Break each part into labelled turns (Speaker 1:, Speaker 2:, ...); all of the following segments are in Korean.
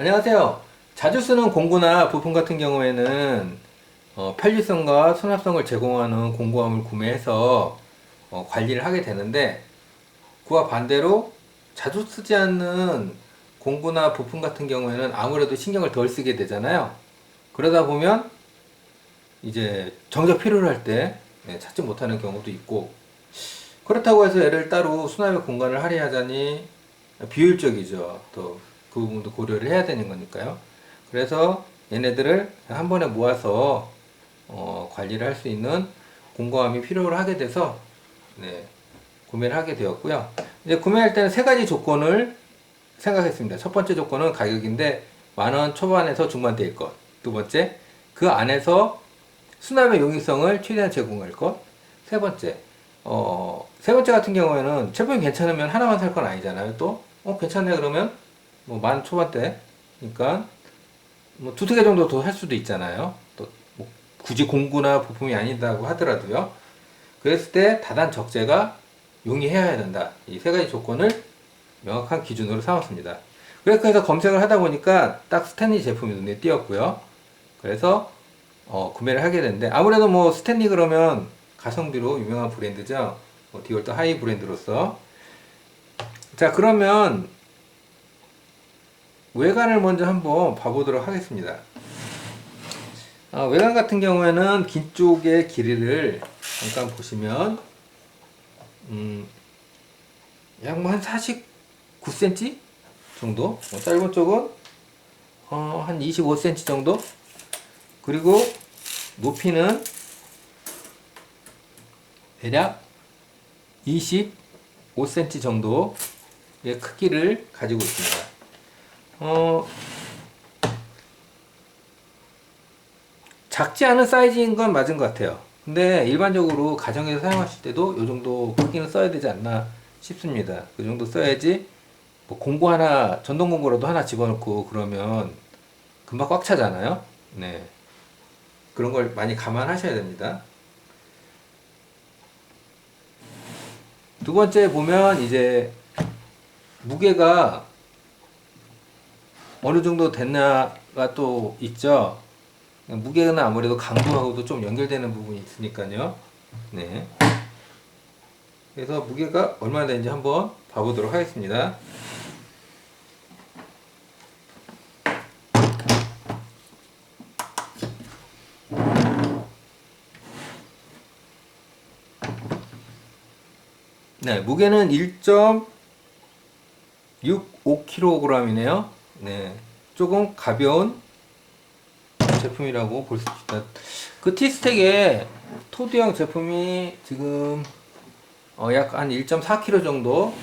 Speaker 1: 안녕하세요. 자주 쓰는 공구나 부품 같은 경우에는 어, 편리성과 수납성을 제공하는 공구함을 구매해서 어, 관리를 하게 되는데 그와 반대로 자주 쓰지 않는 공구나 부품 같은 경우에는 아무래도 신경을 덜 쓰게 되잖아요. 그러다 보면 이제 정작 필요로 할때 네, 찾지 못하는 경우도 있고 그렇다고 해서 얘를 따로 수납의 공간을 할애하자니 비효율적이죠. 또 그 부분도 고려를 해야 되는 거니까요. 그래서 얘네들을 한 번에 모아서 어, 관리를 할 수 있는 공구함이 필요로 하게 돼서 네, 구매를 하게 되었고요. 이제 구매할 때는 세 가지 조건을 생각했습니다. 첫 번째 조건은 가격인데 만 원 초반에서 중반대일 것. 두 번째, 그 안에서 수납의 용이성을 최대한 제공할 것. 세 번째, 어, 세 번째 같은 경우에는 제품이 괜찮으면 하나만 살 건 아니잖아요. 또, 어, 괜찮네 그러면 뭐 만 초반대니까 뭐 두세 개 정도 더 할 수도 있잖아요. 또 뭐 굳이 공구나 부품이 아니다고 하더라도요. 그랬을 때 다단 적재가 용이해야 된다. 이 세 가지 조건을 명확한 기준으로 삼았습니다. 그래서 검색을 하다 보니까 딱 스탠리 제품이 눈에 띄었고요. 그래서 어, 구매를 하게 됐는데 아무래도 뭐 스탠리 그러면 가성비로 유명한 브랜드죠. 뭐 디올트 하이 브랜드로서 자 그러면 외관을 먼저 한번 봐보도록 하겠습니다. 아, 외관 같은 경우에는 긴 쪽의 길이를 잠깐 보시면 음, 약뭐 한 49cm 정도 뭐 짧은 쪽은 어, 한 25cm 정도 그리고 높이는 대략 25cm 정도의 크기를 가지고 있습니다. 어, 작지 않은 사이즈인 건 맞은 것 같아요. 근데 일반적으로 가정에서 사용하실 때도 이 정도 크기는 써야 되지 않나 싶습니다. 그 정도 써야지 뭐 공구 하나 전동 공구라도 하나 집어넣고 그러면 금방 꽉 차잖아요. 네. 그런 걸 많이 감안하셔야 됩니다. 두 번째 보면 이제 무게가 어느 정도 됐나가 또 있죠. 무게는 아무래도 강도하고도 좀 연결되는 부분이 있으니까요. 네. 그래서 무게가 얼마나 되는지 한번 봐보도록 하겠습니다. 네, 무게는 1.65kg이네요. 네, 조금 가벼운 제품이라고 볼 수 있다. 그 티스텍의 토드형 제품이 지금 어, 약한 1.4kg 정도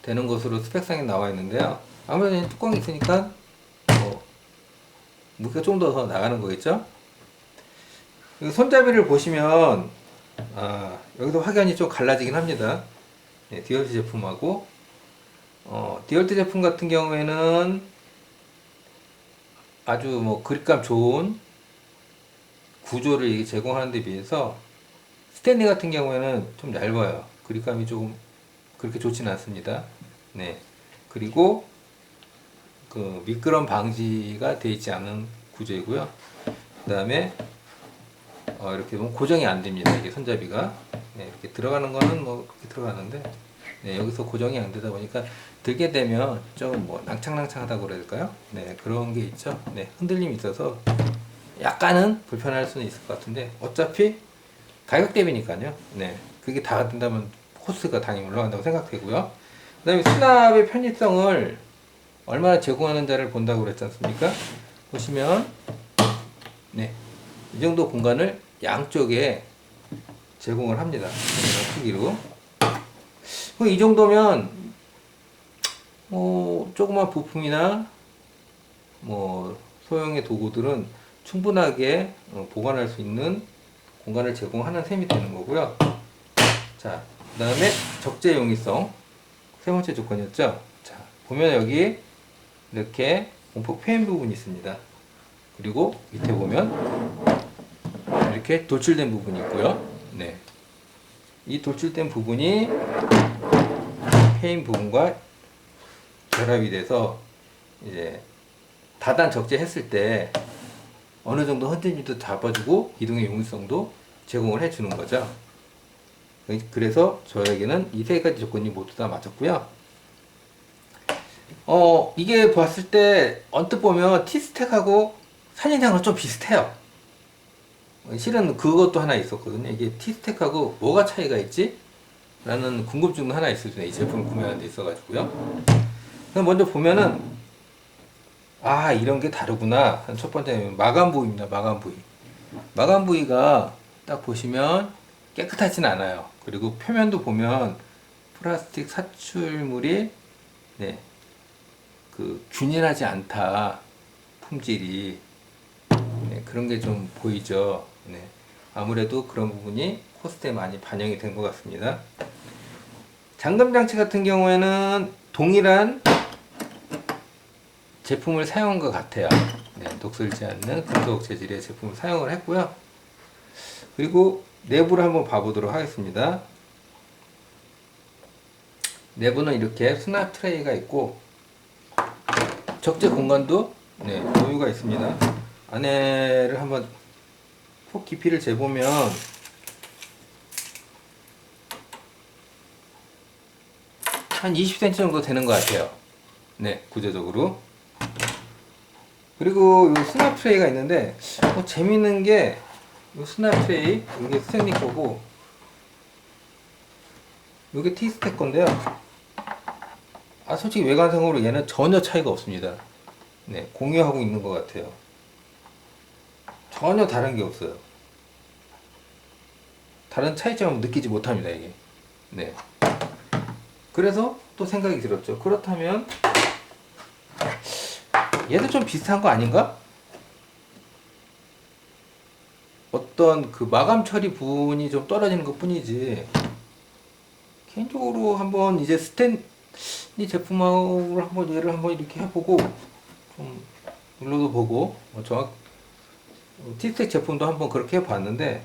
Speaker 1: 되는 것으로 스펙상에 나와 있는데요. 아무래도 뚜껑이 있으니까 뭐 무게가 좀더 나가는 거겠죠? 여기 손잡이를 보시면 아, 여기도 확연히 좀 갈라지긴 합니다. 네, 디얼트 제품하고 어, 디얼트 제품 같은 경우에는 아주 뭐 그립감 좋은 구조를 제공하는 데 비해서 스탠리 같은 경우에는 좀 얇아요. 그립감이 조금 그렇게 좋지는 않습니다. 네. 그리고 그 미끄럼 방지가 되어 있지 않은 구조이고요. 그 다음에 어, 이렇게 보면 고정이 안 됩니다. 이게 손잡이가 네, 이렇게 들어가는 거는 뭐 그렇게 들어가는데 네, 여기서 고정이 안 되다 보니까 들게 되면 좀 뭐 낭창낭창하다고 그래야 될까요? 네, 그런 게 있죠. 네, 흔들림이 있어서 약간은 불편할 수는 있을 것 같은데 어차피 가격 대비니까요. 네, 그게 다 된다면 코스가 당연히 올라간다고 생각되고요. 그 다음에 수납의 편의성을 얼마나 제공하는지를 본다고 그랬지 않습니까? 보시면 네, 이 정도 공간을 양쪽에 제공을 합니다. 이런 크기로. 그이 정도면 뭐 조그만 부품이나 뭐 소형의 도구들은 충분하게 어, 보관할 수 있는 공간을 제공하는 셈이 되는 거고요. 자, 그 다음에 적재 용이성 세 번째 조건이었죠. 자, 보면 여기 이렇게 공포 페인 부분이 있습니다. 그리고 밑에 보면 이렇게 돌출된 부분이 있고요. 네. 이 돌출된 부분이 페인 부분과 결합이 돼서 이제 다단 적재했을 때 어느 정도 흔들림도 잡아주고 이동의 용이성도 제공을 해주는 거죠. 그래서 저에게는 이 세 가지 조건이 모두 다 맞았고요. 어, 이게 봤을 때 언뜻 보면 T스택하고 산인상은 좀 비슷해요. 실은 그것도 하나 있었거든요. 이게 T스택하고 뭐가 차이가 있지? 라는 궁금증도 하나 때이 제품을 구매하는 데 있어가지고요. 먼저 보면은 아 이런 게 다르구나. 첫 번째 마감 부위입니다. 마감 부위. 마감 부위가 딱 보시면 깨끗하진 않아요. 그리고 표면도 보면 플라스틱 사출물이 네, 그 균일하지 않다 품질이 네, 그런 게 좀 보이죠. 네, 아무래도 그런 부분이 코스트에 많이 반영이 된 것 같습니다. 잠금 장치 같은 경우에는 동일한 제품을 사용한 것 같아요. 네, 녹슬지 않는 금속 재질의 제품을 사용을 했고요. 그리고 내부를 한번 봐보도록 하겠습니다. 내부는 이렇게 수납 트레이가 있고 적재 공간도 네, 여유가 있습니다. 안에를 한번 폭 깊이를 재보면 한 20cm 정도 되는 것 같아요. 네, 구조적으로. 그리고 이 수납 트레이가 있는데 뭐 재밌는 게이 수납 트레이 이게 스탠리 거고 이게 티스텍 건데요. 아 솔직히 외관상으로 얘는 전혀 차이가 없습니다. 네, 공유하고 있는 것 같아요. 전혀 다른 게 없어요. 다른 차이점을 느끼지 못합니다 이게. 네. 그래서 또 생각이 들었죠. 그렇다면 얘도 좀 비슷한 거 아닌가? 어떤 그 마감 처리 부분이 좀 떨어지는 것 뿐이지. 개인적으로 한번 이제 스탠리 제품하고 한번 얘를 한번 이렇게 해보고 좀 눌러도 보고 뭐 정확 티스텍 제품도 한번 그렇게 해봤는데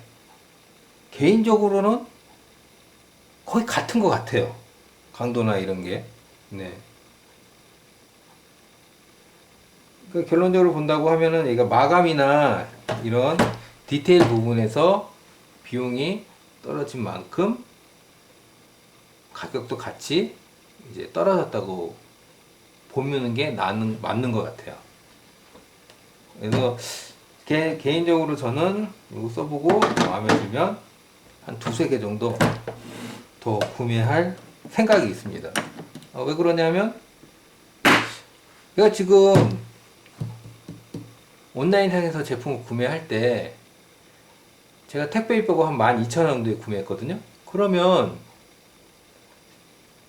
Speaker 1: 개인적으로는 거의 같은 것 같아요. 강도나 이런 게. 네. 그 결론적으로 본다고 하면은 얘가 마감이나 이런 디테일 부분에서 비용이 떨어진 만큼 가격도 같이 이제 떨어졌다고 보는 게 나는, 맞는 것 같아요. 그래서 개, 개인적으로 저는 이거 써보고 마음에 들면 한 두세 개 정도 더 구매할 생각이 있습니다. 어, 왜 그러냐면 내가 지금 온라인상에서 제품을 구매할 때 제가 택배 입하고 한 12,000원 정도에 구매했거든요. 그러면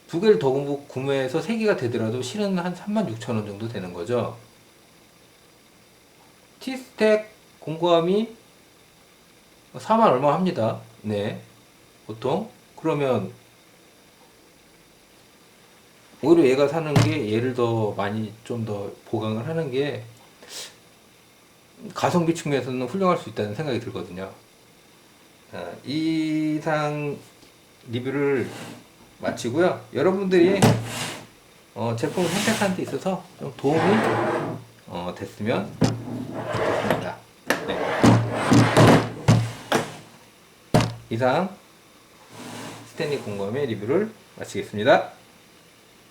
Speaker 1: 두 개를 더 구매해서 세 개가 되더라도 실은 한 36,000원 정도 되는 거죠. T스택 공구함이 4만 얼마 합니다. 네. 보통. 그러면 오히려 얘가 사는 게 얘를 더 많이 좀 더 보강을 하는 게 가성비 측면에서는 훌륭할 수 있다는 생각이 들거든요. 아, 이상 리뷰를 마치고요. 여러분들이 어, 제품을 선택하는 데 있어서 좀 도움이 어, 됐으면 좋겠습니다. 네. 이상 스탠리 공감의 리뷰를 마치겠습니다.